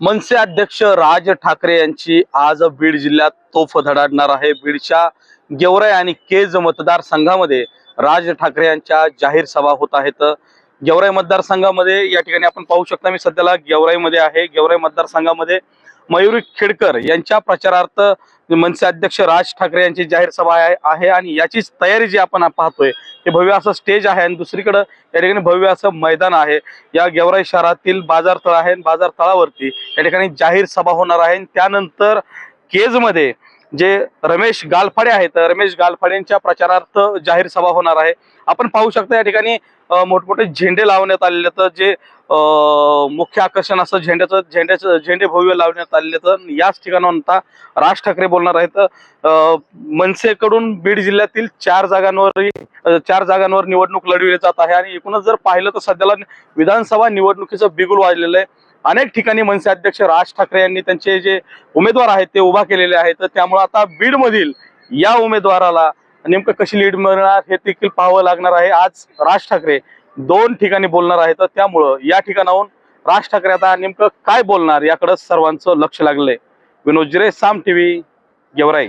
मनसे अध्यक्ष राज ठाकरे यांची आज बीड जिल्ह्यात तोफ धडाडणार आहे. बीडच्या गेवराई आणि केज मतदारसंघामध्ये राज ठाकरे यांच्या जाहीर सभा होत आहेत. गेवराई मतदारसंघामध्ये या ठिकाणी आपण पाहू शकता मी सध्याला गेवराईमध्ये आहे. गेवराई मतदारसंघामध्ये मयुरी खेडकर यांच्या प्रचारार्थ मनसे अध्यक्ष राज ठाकरे यांची जाहीर सभा आहे आणि याचीच तयारी जी आपण पाहतोय हे भव्य असं स्टेज आहे आणि दुसरीकडं या ठिकाणी भव्य असं मैदान आहे. या गेवराई शहरातील बाजार तळ आहे बाजार तळावरती या ठिकाणी जाहीर सभा होणार आहे आणि त्यानंतर केजमध्ये जे रमेश गालफाडे आहेत रमेश गालफाड्यांच्या प्रचारार्थ जाहीर सभा होणार आहे. आपण पाहू शकता या ठिकाणी मोठमोठे झेंडे लावण्यात आलेले तर जे मुख्य आकर्षण असं झेंड्याचं झेंड्याचं झेंडे भव्य लावण्यात आलेले तर याच ठिकाणाहून आता राज ठाकरे बोलणार आहेत. मनसेकडून बीड जिल्ह्यातील चार जागांवर चार जागांवर निवडणूक लढविली जात आहे. आणि एकूणच जर पाहिलं तर सध्याला विधानसभा निवडणुकीचं बिगुल वाजलेलं आहे. अनेक ठिकाणी मनसे अध्यक्ष राज ठाकरे यांनी त्यांचे जे उमेदवार आहेत ते उभा केलेले आहेत. तर त्यामुळे आता बीडमधील या उमेदवाराला नेमकं कशी लीड मिळणार हे देखील पाहावं लागणार आहे. आज राज ठाकरे दोन ठिकाणी बोलणार आहेत. तर त्यामुळं या ठिकाणाहून राज ठाकरे आता नेमकं काय बोलणार याकडं सर्वांचं लक्ष लागलंय. विनोद जिरे साम टीव्ही गेवराई.